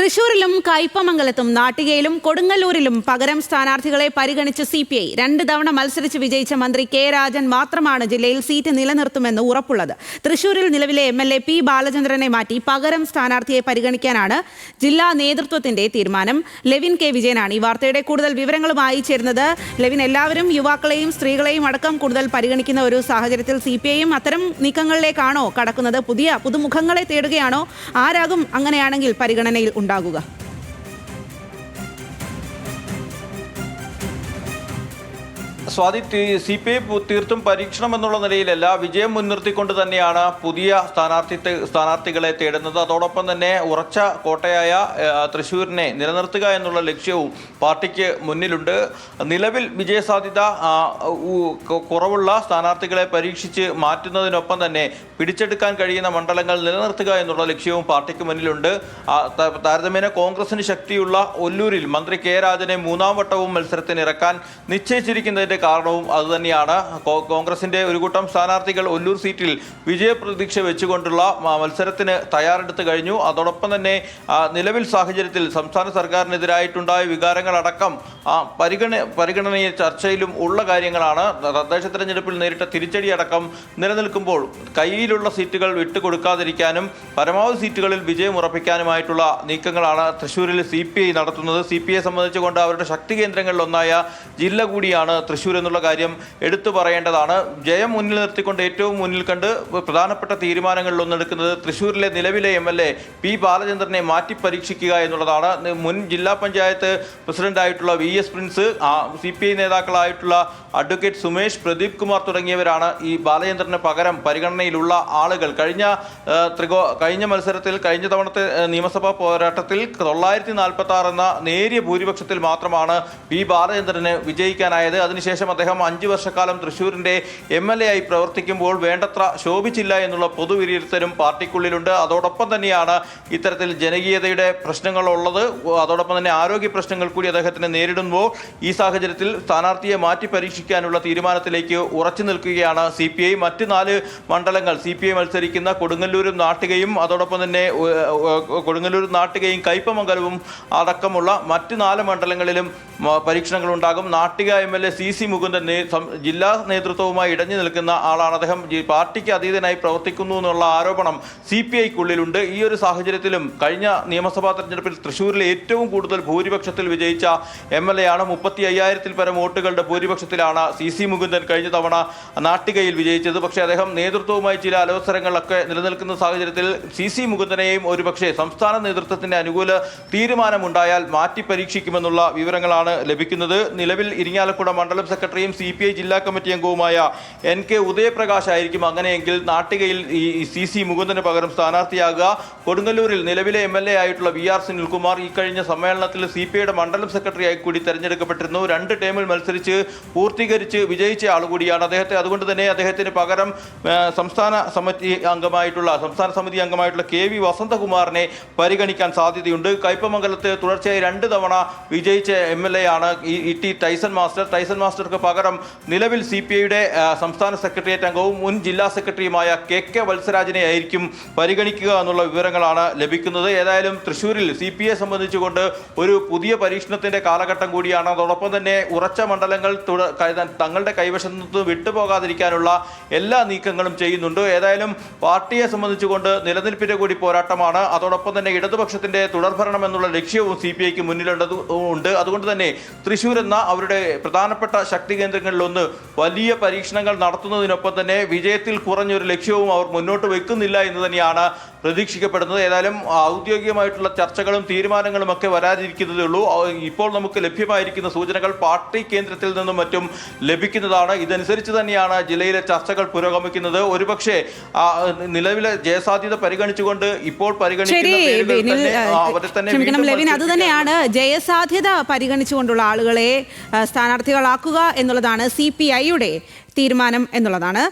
തൃശൂരിലും കയ്പമംഗലത്തും നാട്ടികയിലും കൊടുങ്ങല്ലൂരിലും പകരം സ്ഥാനാർത്ഥികളെ പരിഗണിച്ച് സി പി ഐ രണ്ട് തവണ മത്സരിച്ച് വിജയിച്ച മന്ത്രി കെ രാജൻ മാത്രമാണ് ജില്ലയിൽ സീറ്റ് നിലനിർത്തുമെന്ന് ഉറപ്പുള്ളത്. തൃശൂരിൽ നിലവിലെ എം എൽ എ പി ബാലചന്ദ്രനെ മാറ്റി പകരം സ്ഥാനാർത്ഥിയെ പരിഗണിക്കാനാണ് ജില്ലാ നേതൃത്വത്തിന്റെ തീരുമാനം. ലെവിൻ കെ വിജയനാണ് ഈ വാർത്തയുടെ കൂടുതൽ വിവരങ്ങളുമായി ചേരുന്നത്. ലെവിൻ എല്ലാവരും യുവാക്കളെയും സ്ത്രീകളെയും അടക്കം കൂടുതൽ പരിഗണിക്കുന്ന ഒരു സാഹചര്യത്തിൽ സി പി ഐയും അത്തരം നീക്കങ്ങളിലേക്കാണോ കടക്കുന്നത്? പുതിയ പുതുമുഖങ്ങളെ തേടുകയാണോ? ആരാകും അങ്ങനെയാണെങ്കിൽ പരിഗണനയിൽ ഉണ്ടാകുക സ്വാതി സി പി ഐ തീർത്തും പരീക്ഷണം എന്നുള്ള നിലയിലല്ല വിജയം മുൻനിർത്തിക്കൊണ്ട് തന്നെയാണ് പുതിയ സ്ഥാനാർത്ഥി സ്ഥാനാർത്ഥികളെ തേടുന്നത്. അതോടൊപ്പം തന്നെ ഉറച്ച കോട്ടയായ തൃശ്ശൂരിനെ നിലനിർത്തുക എന്നുള്ള ലക്ഷ്യവും പാർട്ടിക്ക് മുന്നിലുണ്ട്. നിലവിൽ വിജയസാധ്യത കുറവുള്ള സ്ഥാനാർത്ഥികളെ പരീക്ഷിച്ച് മാറ്റുന്നതിനൊപ്പം തന്നെ പിടിച്ചെടുക്കാൻ കഴിയുന്ന മണ്ഡലങ്ങൾ നിലനിർത്തുക എന്നുള്ള ലക്ഷ്യവും പാർട്ടിക്ക് മുന്നിലുണ്ട്. താരതമ്യേന കോൺഗ്രസിന് ശക്തിയുള്ള ഒല്ലൂരിൽ മന്ത്രി കെ രാജനെ മൂന്നാം വട്ടവും മത്സരത്തിന് ഇറക്കാൻ നിശ്ചയിച്ചിരിക്കുന്നതിന്റെ കാരണവും അതുതന്നെയാണ്. കോൺഗ്രസിന്റെ ഒരു കൂട്ടം സ്ഥാനാർത്ഥികൾ ഒല്ലൂർ സീറ്റിൽ വിജയപ്രതീക്ഷ വെച്ചുകൊണ്ടുള്ള മത്സരത്തിന് തയ്യാറെടുത്ത് കഴിഞ്ഞു. അതോടൊപ്പം തന്നെ നിലവിൽ സാഹചര്യത്തിൽ സംസ്ഥാന സർക്കാരിനെതിരായിട്ടുണ്ടായ വികാരങ്ങളടക്കം ആ, പരിഗണ പരിഗണനയിൽ ചർച്ചയിലും ഉള്ള കാര്യങ്ങളാണ്. തദ്ദേശ തെരഞ്ഞെടുപ്പിൽ നേരിട്ട തിരിച്ചടി അടക്കം നിലനിൽക്കുമ്പോൾ കയ്യിലുള്ള സീറ്റുകൾ വിട്ടുകൊടുക്കാതിരിക്കാനും പരമാവധി സീറ്റുകളിൽ വിജയം ഉറപ്പിക്കാനുമായിട്ടുള്ള നീക്കങ്ങളാണ് തൃശ്ശൂരിൽ സി പി ഐ നടത്തുന്നത്. സി പി ഐ സംബന്ധിച്ചുകൊണ്ട് അവരുടെ ശക്തി കേന്ദ്രങ്ങളിലൊന്നായ ജില്ല കൂടിയാണ് തൃശ്ശൂർ എന്നുള്ള കാര്യം എടുത്തു പറയേണ്ടതാണ്. ജയം മുന്നിൽ നിർത്തിക്കൊണ്ട് ഏറ്റവും മുന്നിൽ കണ്ട് പ്രധാനപ്പെട്ട തീരുമാനങ്ങളിലൊന്നെടുക്കുന്നത് തൃശ്ശൂരിലെ നിലവിലെ എം എൽ എ പി ബാലചന്ദ്രനെ മാറ്റി പരീക്ഷിക്കുക എന്നുള്ളതാണ്. മുൻ ജില്ലാ panchayat പ്രസിഡന്റായിട്ടുള്ള V S Prince C P I നേതാക്കളായിട്ടുള്ള advocate Sumesh Pradeep Kumar തുടങ്ങിയവരാണ് ഈ ബാലചന്ദ്രന് പകരം പരിഗണനയിലുള്ള ആളുകൾ. കഴിഞ്ഞ ത്രികോ കഴിഞ്ഞ മത്സരത്തിൽ കഴിഞ്ഞ തവണത്തെ നിയമസഭാ പോരാട്ടത്തിൽ തൊള്ളായിരത്തി നാൽപ്പത്തി ആറ് എന്ന നേരിയ ഭൂരിപക്ഷത്തിൽ മാത്രമാണ് പി ബാലചന്ദ്രന് വിജയിക്കാനായത്. അതിനുശേഷം അദ്ദേഹം അഞ്ചു വർഷക്കാലം തൃശ്ശൂരിന്റെ എം എൽ എ ആയി പ്രവർത്തിക്കുമ്പോൾ വേണ്ടത്ര ശോഭിച്ചില്ല എന്നുള്ള പൊതുവിലയിരുത്തലും പാർട്ടിക്കുള്ളിലുണ്ട്. അതോടൊപ്പം തന്നെയാണ് ഇത്തരത്തിൽ ജനകീയതയുടെ പ്രശ്നങ്ങളുള്ളത്. അതോടൊപ്പം തന്നെ ആരോഗ്യ പ്രശ്നങ്ങൾ കൂടി അദ്ദേഹത്തിന് നേരിടുമ്പോൾ ഈ സാഹചര്യത്തിൽ സ്ഥാനാർത്ഥിയെ മാറ്റി പരീക്ഷിക്കാനുള്ള തീരുമാനത്തിലേക്ക് ഉറച്ചു നിൽക്കുകയാണ് സി പി ഐ. മറ്റ് നാല് മണ്ഡലങ്ങൾ സി പി ഐ മത്സരിക്കുന്ന കൊടുങ്ങല്ലൂരും നാട്ടികയും അതോടൊപ്പം തന്നെ കൊടുങ്ങല്ലൂരും നാട്ടികയും കയ്പമംഗലവും അടക്കമുള്ള മറ്റ് നാല് മണ്ഡലങ്ങളിലും പരീക്ഷണങ്ങൾ ഉണ്ടാകും Nattika M L A C C Mukundan ജില്ലാ നേതൃത്വവുമായി ഇടഞ്ഞു നിൽക്കുന്ന ആളാണ് അദ്ദേഹം. പാർട്ടിക്ക് അതീതനായി പ്രവർത്തിക്കുന്നു എന്നുള്ള ആരോപണം സി പി ഐക്കുള്ളിലുണ്ട്. ഈ ഒരു സാഹചര്യത്തിലും കഴിഞ്ഞ നിയമസഭാ തെരഞ്ഞെടുപ്പിൽ തൃശ്ശൂരിലെ ഏറ്റവും കൂടുതൽ ഭൂരിപക്ഷത്തിൽ വിജയിച്ച എം എൽ എ ആണ് മുപ്പത്തി അയ്യായിരത്തിൽ പരം വോട്ടുകളുടെ ഭൂരിപക്ഷത്തിലാണ് സി സി മുകുന്ദൻ കഴിഞ്ഞ തവണ നാട്ടികയിൽ വിജയിച്ചത്. പക്ഷേ അദ്ദേഹം നേതൃത്വവുമായി ചില അലോസരങ്ങളൊക്കെ നിലനിൽക്കുന്ന സാഹചര്യത്തിൽ സി സി മുകുന്ദനെയും ഒരുപക്ഷെ സംസ്ഥാന നേതൃത്വത്തിന്റെ അനുകൂല തീരുമാനമുണ്ടായാൽ മാറ്റി പരീക്ഷിക്കുമെന്നുള്ള വിവരങ്ങളാണ് ലഭിക്കുന്നത്. നിലവിൽ ഇരിങ്ങാലക്കുട മണ്ഡലം സെക്രട്ടറിയും സി പി ഐ ജില്ലാ കമ്മിറ്റി അംഗവുമായ എൻ കെ ഉദയപ്രകാശ് ആയിരിക്കും അങ്ങനെയെങ്കിൽ നാട്ടികയിൽ ഈ സി സി മുകുന്ദന് പകരം സ്ഥാനാർത്ഥിയാകുക. കൊടുങ്ങല്ലൂരിൽ നിലവിലെ എം എൽ എ ആയിട്ടുള്ള വി ആർ സുനിൽകുമാർ ഈ കഴിഞ്ഞ സമ്മേളനത്തിൽ സി പി ഐയുടെ മണ്ഡലം സെക്രട്ടറിയായി കൂടി തെരഞ്ഞെടുക്കപ്പെട്ടിരുന്നു. രണ്ട് ടേമിൽ മത്സരിച്ച് പൂർത്തീകരിച്ച് വിജയിച്ച ആൾ കൂടിയാണ് അദ്ദേഹത്തെ. അതുകൊണ്ട് തന്നെ അദ്ദേഹത്തിന് പകരം സംസ്ഥാന സമിതി അംഗമായിട്ടുള്ള സംസ്ഥാന സമിതി അംഗമായിട്ടുള്ള കെ വി വസന്തകുമാറിനെ പരിഗണിക്കാൻ സാധ്യതയുണ്ട്. കയ്പമംഗലത്ത് തുടർച്ചയായി രണ്ട് തവണ വിജയിച്ച എം എൽ എ ആണ് ഈ E T Tyson master. Tyson മാസ്റ്റർക്ക് പകരം നിലവിൽ സി പി ഐയുടെ സംസ്ഥാന സെക്രട്ടേറിയറ്റ് അംഗവും മുൻ ജില്ലാ സെക്രട്ടറിയുമായ കെ കെ വത്സരാജിനെ ആയിരിക്കും പരിഗണിക്കുക എന്നുള്ള വിവരങ്ങളാണ് ലഭിക്കുന്നത്. ഏതായാലും തൃശ്ശൂരിൽ സി പി ഐ സംബന്ധിച്ചുകൊണ്ട് ഒരു പുതിയ പരീക്ഷണത്തിന്റെ കാലഘട്ടം കൂടിയാണ്. അതോടൊപ്പം തന്നെ ഉറച്ച മണ്ഡലങ്ങൾ തങ്ങളുടെ കൈവശം നിന്ന് വിട്ടുപോകാതിരിക്കാനുള്ള എല്ലാ നീക്കങ്ങളും ചെയ്യുന്നുണ്ട്. ഏതായാലും പാർട്ടിയെ സംബന്ധിച്ചുകൊണ്ട് നിലനിൽപ്പിന്റെ കൂടി പോരാട്ടമാണ്. അതോടൊപ്പം തന്നെ ഇടതുപക്ഷത്തിന്റെ തുടർഭരണം എന്നുള്ള ലക്ഷ്യവും സി പി ഐക്ക് മുന്നിലുള്ളത് ഉണ്ട്. അതുകൊണ്ട് തന്നെ തൃശ്ശൂർ എന്ന അവരുടെ പ്രധാനപ്പെട്ട ശക്തി കേന്ദ്രങ്ങളിലൊന്ന് വലിയ പരീക്ഷണങ്ങൾ നടത്തുന്നതിനൊപ്പം തന്നെ വിജയത്തിൽ കുറഞ്ഞൊരു ലക്ഷ്യവും അവർ മുന്നോട്ട് വെക്കുന്നില്ല എന്ന് തന്നെയാണ് പ്രതീക്ഷിക്കപ്പെടുന്നത്. ഏതായാലും ഔദ്യോഗികമായിട്ടുള്ള ചർച്ചകളും തീരുമാനങ്ങളും ഒക്കെ വരാതിരിക്കുന്നതേ ഉള്ളൂ. ഇപ്പോൾ നമുക്ക് ലഭ്യമായിരിക്കുന്ന സൂചനകൾ പാർട്ടി കേന്ദ്രത്തിൽ നിന്നും മറ്റും ലഭിക്കുന്നതാണ്. ഇതനുസരിച്ച് തന്നെയാണ് ജില്ലയിലെ ചർച്ചകൾ പുരോഗമിക്കുന്നത്. ഒരുപക്ഷെ നിലവിലെ ജയസാധ്യത പരിഗണിച്ചുകൊണ്ട് ഇപ്പോൾ പരിഗണിക്കുന്ന ലെവിൻ അത് തന്നെയാണ് ജയസാധ്യത പരിഗണിച്ചുകൊണ്ടുള്ള ആളുകളെ സ്ഥാനാർത്ഥികളാക്കുക എന്നുള്ളതാണ് സി പി ഐയുടെ തീരുമാനം എന്നുള്ളതാണ്.